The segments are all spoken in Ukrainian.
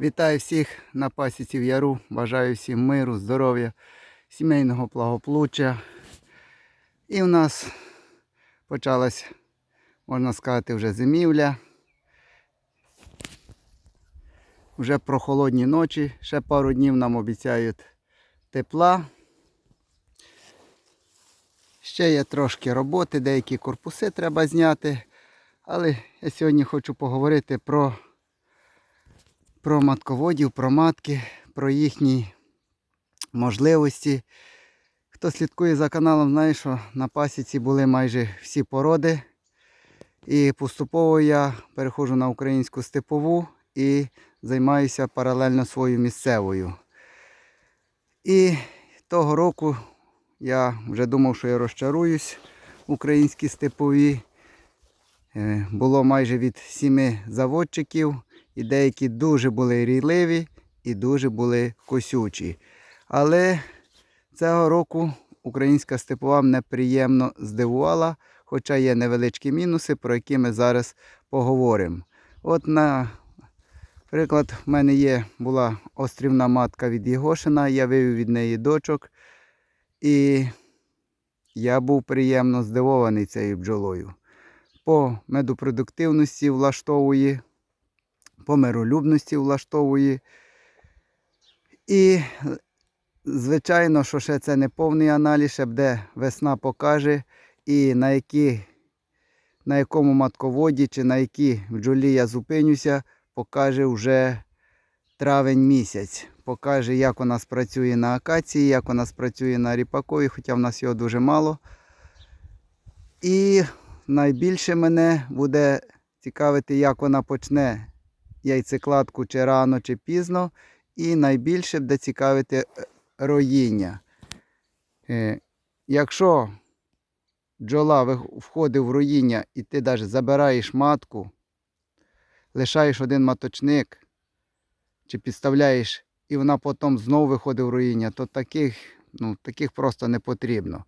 Вітаю всіх на пасіці в яру. Бажаю всім миру, здоров'я, сімейного благополуччя. І в нас почалась, можна сказати, вже зимівля. Вже прохолодні ночі, ще пару днів нам обіцяють тепла. Ще є трошки роботи, деякі корпуси треба зняти. Але я сьогодні хочу поговорити про про матководів, про матки, про їхні можливості. Хто слідкує за каналом, знає, що на пасіці були майже всі породи. І поступово я переходжу на українську степову і займаюся паралельно своєю місцевою. І того року я вже думав, що я розчаруюсь в українській степові. Е, Було майже від сіми заводчиків. І деякі дуже були рійливі і дуже були косючі. Але цього року українська степова мене приємно здивувала, хоча є невеличкі мінуси, про які ми зараз поговоримо. От, наприклад, в мене є була острівна матка від Єгошина, я вивів від неї дочок. І я був приємно здивований цією бджолою. По медопродуктивності влаштовує по миролюбності влаштовує. І, звичайно, що ще це не повний аналіз, ще буде весна покаже, і на які, на якому матководі чи на якій бджолі я зупинюся, покаже вже травень місяць. Покаже, як у нас працює на акації, як у нас працює на ріпакові, хоча в нас його дуже мало. І найбільше мене буде цікавити, як вона почне яйцекладку чи рано, чи пізно. І найбільше буде цікавити е, роїння. Е, Якщо бджола входить в роїння і ти навіть забираєш матку, лишаєш один маточник, чи підставляєш, і вона потім знову виходить в роїння, то таких, ну, таких просто не потрібно.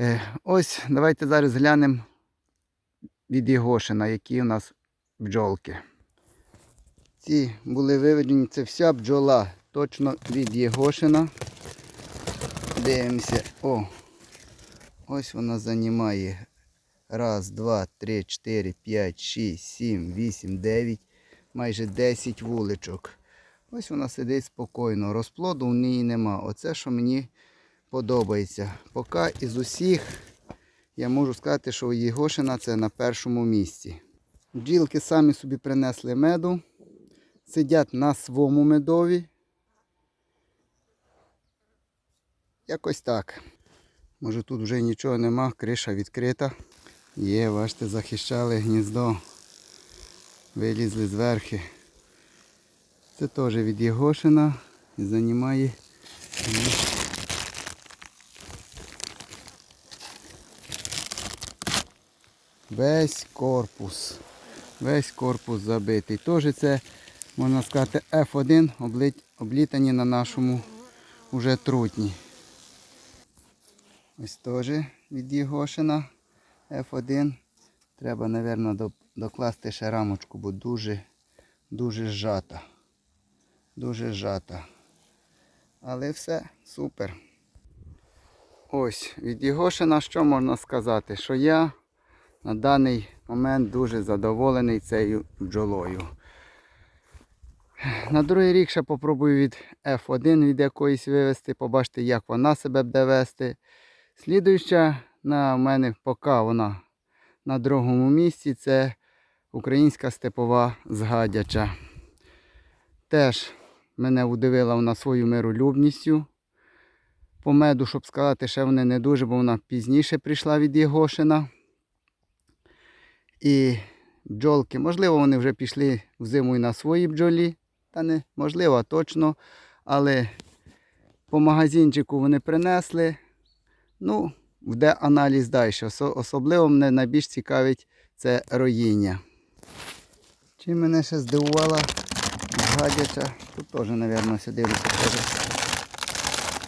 Е, Ось давайте зараз глянемо від Єгошина, які у нас бджолки. Ці були виведені, це вся бджола точно від Єгошина. Дивимося. О! Ось вона займає. Раз, два, три, чотири, п'ять, шість, сім, вісім, дев'ять, майже 10 вуличок. Ось вона сидить спокійно. Розплоду в ній нема. Оце, що мені подобається. Поки із усіх я можу сказати, що Єгошина це на першому місці. Бджілки самі собі принесли меду сидять на своєму медові. Якось так. Може тут вже нічого нема, криша відкрита. Є, бачите, захищали гніздо. Вилізли зверхи. Це теж від Єгошина і займає. Весь корпус. Весь корпус забитий. Теж це можна сказати, F1 облітані на нашому уже трутні. Ось теж від Єгошина F1. Треба, мабуть, докласти ще рамочку, бо дуже, дуже зжата. Дуже зжата. Але все, супер. Ось, від Єгошина що можна сказати? Що я на даний момент дуже задоволений цією бджолою. На другий рік ще попробую від F1 від якоїсь вивести, побачити, як вона себе буде вести. Слідуюча на мене поки вона на другому місці це українська степова згадяча. Теж мене удивила вона свою миролюбністю. По меду, щоб сказати, ще вони не дуже, бо вона пізніше прийшла від Єгошина. І бджолки, можливо, вони вже пішли в і на свої бджолі. Та не можливо, точно. Але по магазинчику вони принесли. Ну, буде аналіз далі. Особливо мене найбільш цікавить це роїння. Чим мене ще здивувала гадяча. Тут теж, мабуть, сюди теж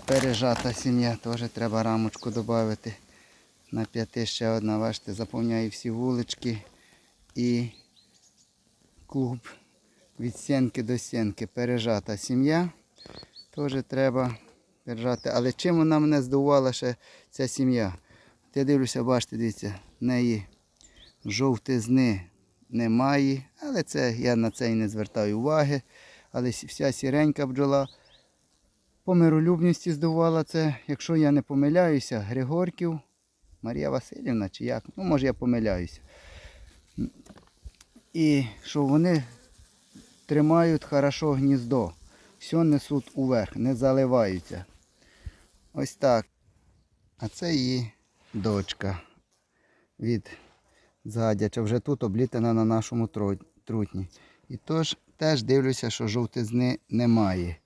пережата сім'я. Теж треба рамочку додати. На п'яти ще одна, бачите, заповняє всі вулички і клуб від стінки до стінки пережата сім'я. Теж треба держати. Але чим вона мене здивувала ще ця сім'я? Я дивлюся, бачите, дивіться, в неї жовтизни немає, але це я на це і не звертаю уваги. Але вся сіренька бджола по миролюбності здивувала це, якщо я не помиляюся, Григорків, Марія Васильівна чи як, ну може я помиляюся. І що вони тримають хорошо гніздо, все несуть уверх, не заливаються. Ось так. А це її дочка від згадяча. Вже тут облітана на нашому трутні. І тож теж дивлюся, що жовтизни немає.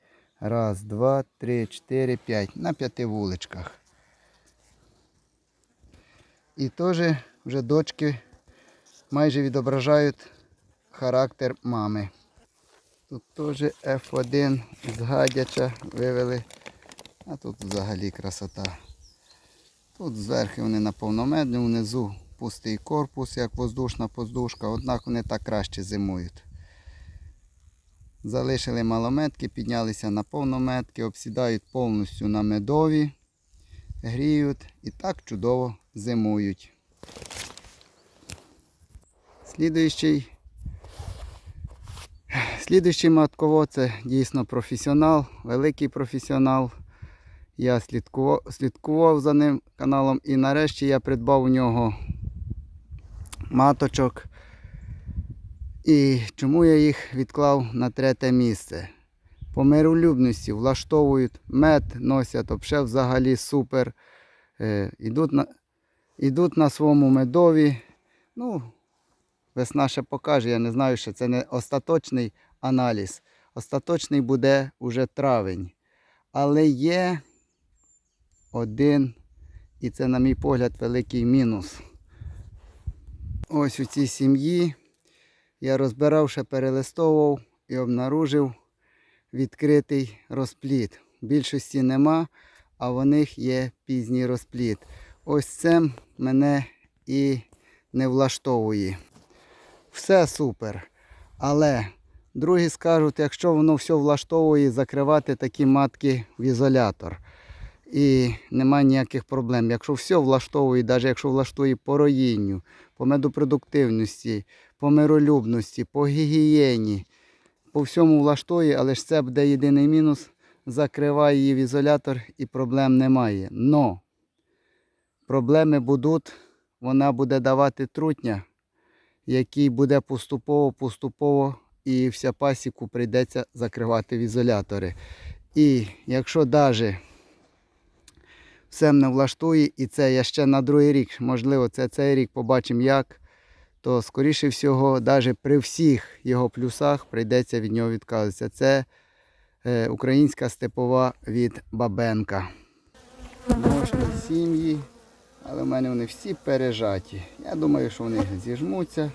Раз, два, три, чотири, п'ять. На п'яти вуличках. І теж вже дочки майже відображають характер мами. Тут теж F1 з гадяча вивели. А тут взагалі красота. Тут зверху вони на повномедні, внизу пустий корпус, як воздушна подушка, однак вони так краще зимують. Залишили малометки, піднялися на повнометки, обсідають повністю на медові, гріють і так чудово зимують. Слідуючий, слідуючий матково це дійсно професіонал, великий професіонал. Я слідкував, слідкував за ним каналом і нарешті я придбав у нього маточок. І чому я їх відклав на третє місце? По миролюбності влаштовують мед, носять обше взагалі супер. Е, ідуть, на, ідуть на своєму медові. Ну, весна ще покаже, я не знаю, що це не остаточний аналіз. Остаточний буде уже травень. Але є один, і це, на мій погляд, великий мінус. Ось у цій сім'ї я розбирав, ще перелистовував і обнаружив відкритий розпліт. Більшості нема, а в них є пізній розпліт. Ось це мене і не влаштовує. Все супер. Але другі скажуть, якщо воно все влаштовує, закривати такі матки в ізолятор. І немає ніяких проблем. Якщо все влаштовує, навіть якщо влаштує по роїнню, по медопродуктивності, по миролюбності, по гігієні, по всьому влаштує, але ж це буде єдиний мінус. Закриває її в ізолятор і проблем немає. Но проблеми будуть, вона буде давати трутня, який буде поступово-поступово і вся пасіку прийдеться закривати в ізолятори. І якщо навіть все мене влаштує, і це я ще на другий рік, можливо, це цей рік побачимо як, то скоріше всього, навіть при всіх його плюсах прийдеться від нього відказуватися. Це е, українська степова від Бабенка. Можна сім'ї, але в мене вони всі пережаті. Я думаю, що вони зіжмуться.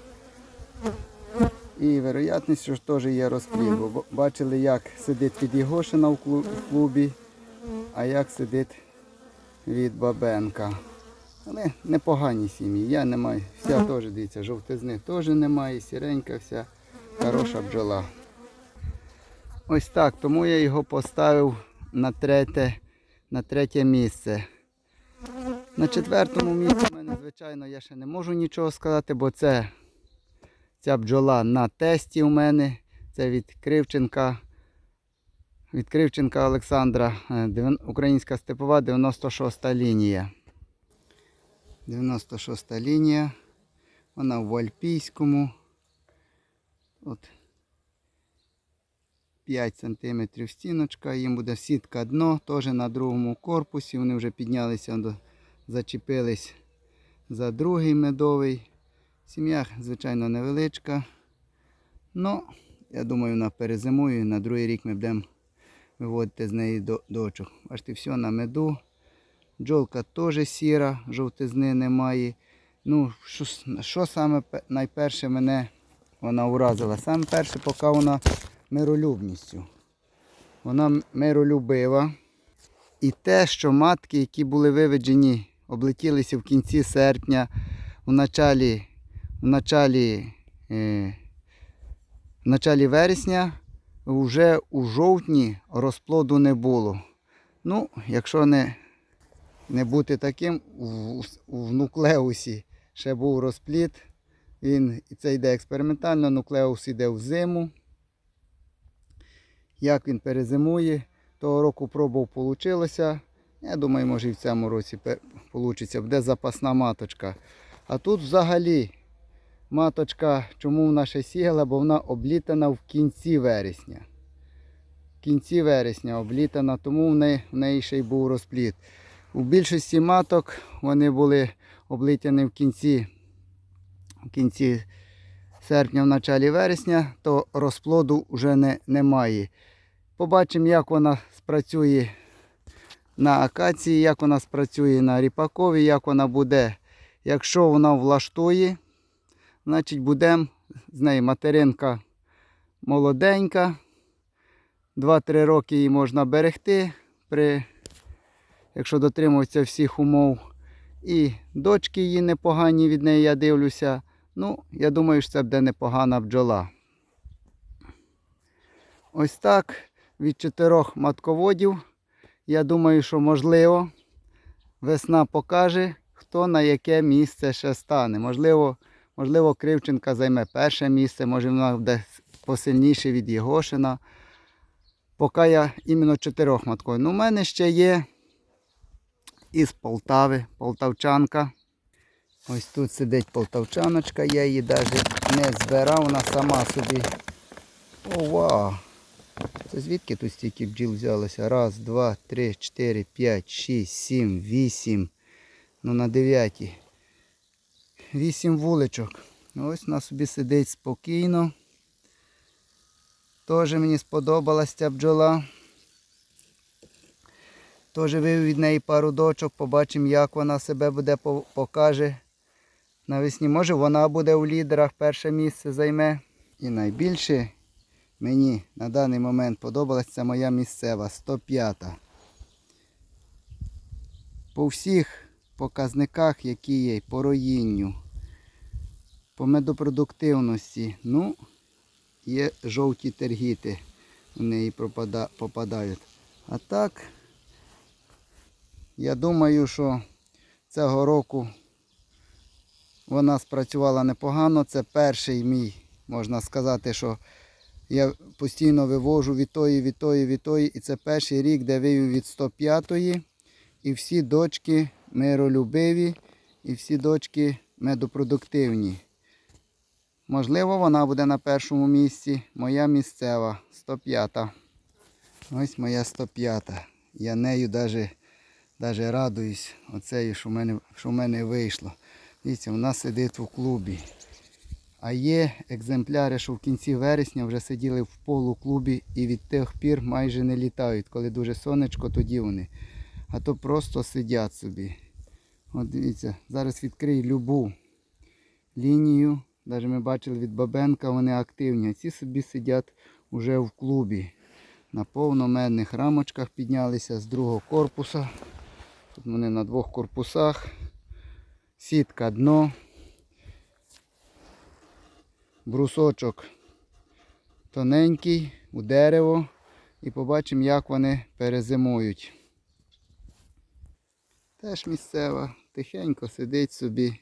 І вероятність, що теж є розплід. Бо бачили, як сидить під Єгошина в клубі, а як сидить від Бабенка. Але непогані сім'ї. Я не маю. Вся теж, дивіться, жовтизни теж немає, сіренька вся, хороша бджола. Ось так, тому я його поставив на третє, на третє місце. На четвертому місці в мене, звичайно, я ще не можу нічого сказати, бо це ця бджола на тесті у мене. Це від Кривченка. Від Кривченка Олександра. е, Українська степова 96 лінія. 96 лінія. Вона в Альпійському. От 5 см стіночка. Їм буде сітка дно, теж на другому корпусі. Вони вже піднялися, до, зачепились за другий медовий. Сім'я, звичайно, невеличка. Ну, я думаю, вона перезимує. На другий рік ми будемо виводити з неї до- дочок. Бачите, все на меду. Джолка теж сіра, жовтизни немає. Ну, що, що саме найперше мене вона уразила? Саме перше, поки вона миролюбністю. Вона миролюбива. І те, що матки, які були виведені, облетілися в кінці серпня, в началі, в началі, е, в началі вересня, вже у жовтні розплоду не було. Ну, якщо не, не бути таким, в, в нуклеусі ще був розплід. Він, це йде експериментально, нуклеус йде в зиму. Як він перезимує, того року пробував, вийшло. Я думаю, може і в цьому році вийде. Буде запасна маточка. А тут взагалі маточка, чому вона ще сіяла, бо вона облітана в кінці вересня. В кінці вересня облітана, тому в неї, в неї ще й був розплід. У більшості маток вони були облітані в кінці, в кінці серпня, в началі вересня, то розплоду вже не, немає. Побачимо, як вона спрацює на акації, як вона спрацює на ріпакові, як вона буде. Якщо вона влаштує, значить будемо з неї материнка молоденька. 2-3 роки її можна берегти, при, якщо дотримуватися всіх умов. І дочки її непогані від неї, я дивлюся. Ну, я думаю, що це буде непогана бджола. Ось так від чотирьох матководів. Я думаю, що можливо весна покаже, хто на яке місце ще стане. Можливо, можливо, Кривченка займе перше місце, може вона буде посильніше від Єгошина. Поки я іменно чотирьох маткових. Ну, у мене ще є із Полтави, полтавчанка. Ось тут сидить полтавчаночка, я її навіть не збирав, вона сама собі. О, вау! Це звідки тут стільки бджіл взялося? Раз, два, три, чотири, п'ять, шість, сім, вісім. Ну на дев'яті. Вісім вуличок. Ось вона собі сидить спокійно. Теж мені сподобалась ця бджола. Теж вивів від неї пару дочок, побачимо, як вона себе буде покаже. Навесні, може вона буде у лідерах, перше місце займе. І найбільше мені на даний момент подобалась це моя місцева 105. По всіх показниках, які є, по роїнню, по медопродуктивності, ну, є жовті тергіти у неї попадають. А так, я думаю, що цього року вона спрацювала непогано. Це перший мій, можна сказати, що я постійно вивожу від тої, від тої, від тої. І це перший рік, де вивів від 105-ї. І всі дочки миролюбиві, і всі дочки медопродуктивні. Можливо, вона буде на першому місці. Моя місцева 105-та. Ось моя 105-та. Я нею навіть, радуюсь оцею, що в мене, мене вийшло. Дивіться, вона сидить у клубі. А є екземпляри, що в кінці вересня вже сиділи в полуклубі і від тих пір майже не літають. Коли дуже сонечко, тоді вони. А то просто сидять собі. От дивіться, зараз відкрию любу лінію. Навіть ми бачили від Бабенка, вони активні. А ці собі сидять уже в клубі. На повномедних рамочках піднялися з другого корпуса. Тут вони на двох корпусах. Сітка дно. Брусочок тоненький у дерево. І побачимо, як вони перезимують. Теж місцева, тихенько сидить собі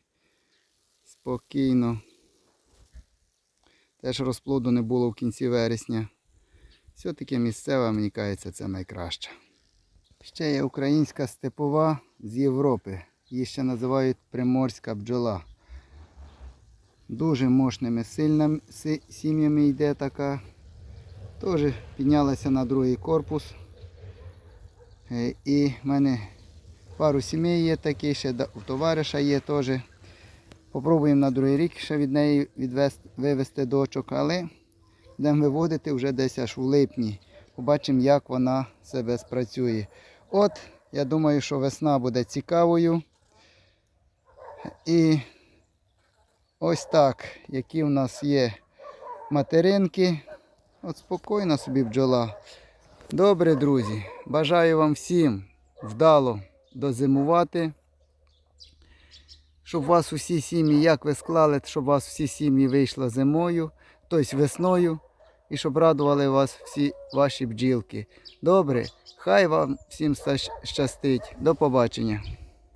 спокійно. Теж розплоду не було в кінці вересня. Все-таки місцева, мені кажеться, це найкраще. Ще є українська степова з Європи. Її ще називають приморська бджола. Дуже мощними сильними сім'ями йде така. Теж піднялася на другий корпус. Е, І в мене пару сімей є такі, ще у товариша є теж. Попробуємо на другий рік ще від неї відвести, вивести дочок, але будемо виводити вже десь аж у липні. Побачимо, як вона себе спрацює. От, я думаю, що весна буде цікавою. І ось так, які в нас є материнки. От спокійно собі бджола. Добре, друзі. Бажаю вам всім вдало дозимувати. Щоб вас усі сім'ї, як ви склали, щоб у вас всі сім'ї вийшли зимою, тобто весною. і щоб радували вас всі ваші бджілки. Добре, хай вам всім щастить. До побачення.